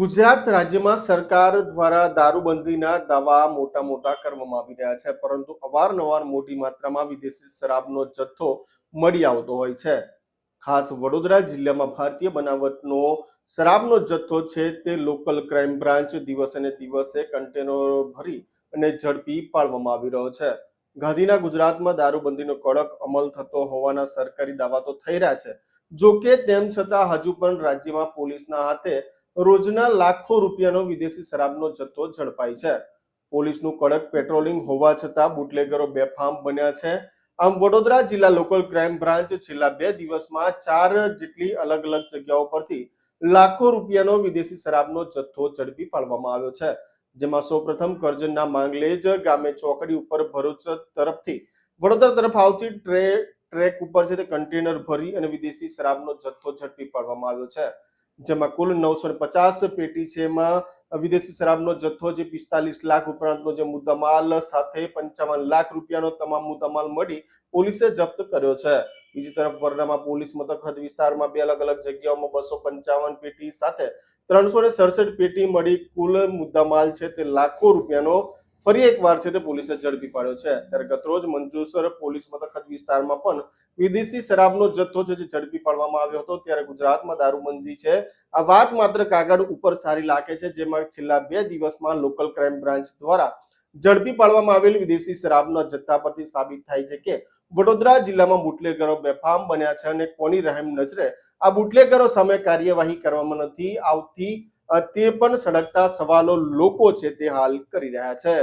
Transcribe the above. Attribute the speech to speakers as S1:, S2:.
S1: ગુજરાત રાજ્યમાં સરકાર દ્વારા દારૂબંધીના દાવા મોટા મોટા કરવામાં આવી રહ્યા છે, પરંતુ અવારનવાર મોટી માત્રામાં વિદેશી શરાબનો જથ્થો મળી આવતો હોય છે. ખાસ વડોદરા જિલ્લામાં ભારતીય બનાવટનો શરાબનો જથ્થો છે તે લોકલ ક્રાઇમ બ્રાન્ચ દિવસે દિવસે કન્ટેનરો ભરી અને ઝડપી પાડવામાં આવી રહ્યો છે. ગાંધીના ગુજરાતમાં દારૂબંધીનો કડક અમલ થતો હોવાના સરકારી દાવા તો થઈ રહ્યા છે. જો કે તેમ છતાં હજુ પણ રાજ્યમાં પોલીસના હાથે રોજના લાખો રૂપિયાનો વિદેશી શરાબનો જથ્થો ઝડપાય છે. પોલીસનું કડક પેટ્રોલિંગ હોવા છતાં બુટલેગરો બેફામ બન્યા છે. આમ વડોદરા જિલ્લા લોકલ ક્રાઇમ બ્રાન્ચ છેલ્લા બે દિવસમાં ચાર જેટલી અલગ અલગ જગ્યાઓ પરથી લાખો રૂપિયાનો વિદેશી શરાબનો જથ્થો ઝડપી પાડવામાં આવ્યો છે. જેમાં સૌપ્રથમ કરજણના માંગલેજ ગામે ચોકડી ઉપર ભરૂચ તરફથી વડોદરા તરફ આવતી ટ્રે, ટ્રેક ઉપર છે તે કન્ટેનર ભરી અને વિદેશી શરાબનો જથ્થો ઝડપી પાડવામાં આવ્યો છે. જેમાં કુલ નવસો પચાસ પેટી છે એમાં વિદેશી શરાબનો જથ્થો જે પિસ્તાલીસ લાખ ઉપરાંતનો જે મુદ્દામાલ સાથે પંચાવન લાખ રૂપિયાનો તમામ મુદ્દામાલ મળી પોલીસે જપ્ત કર્યો છે. બીજી તરફ વરનામાં પોલીસ મથક હદ વિસ્તારમાં બે અલગ અલગ જગ્યાઓમાં બસો પંચાવન પેટી સાથે ત્રણસો સડસઠ પેટી મળી કુલ મુદ્દામાલ છે તે લાખો રૂપિયાનો ફરી એકવાર છે તે પોલીસે ઝડપી પાડ્યો છે. ત્યારે ગતરોજ મંજુસર પોલીસ મથક વિસ્તારમાં પણ વિદેશી શરાબનો જથ્થો છે જે ઝડપી પાડવામાં આવ્યો હતો. ત્યારે ગુજરાતમાં દારૂબંધી છે. આ વાત માત્ર કાગળ ઉપર સારી લાગે છે, જેમાં છેલ્લા બે દિવસમાં લોકલ ક્રાઇમ બ્રાન્ચ દ્વારા ઝડપી પાડવામાં આવેલ વિદેશી શરાબના જથ્થા પરથી સાબિત થાય છે કે વડોદરા જિલ્લામાં બુટલેગરો બેફામ બન્યા છે અને કોની રહેમ નજરે આ બુટલેગરો સામે કાર્યવાહી કરવામાં નથી આવતી તે પણ સળગતા સવાલો લોકો છે તે હાલ કરી રહ્યા છે.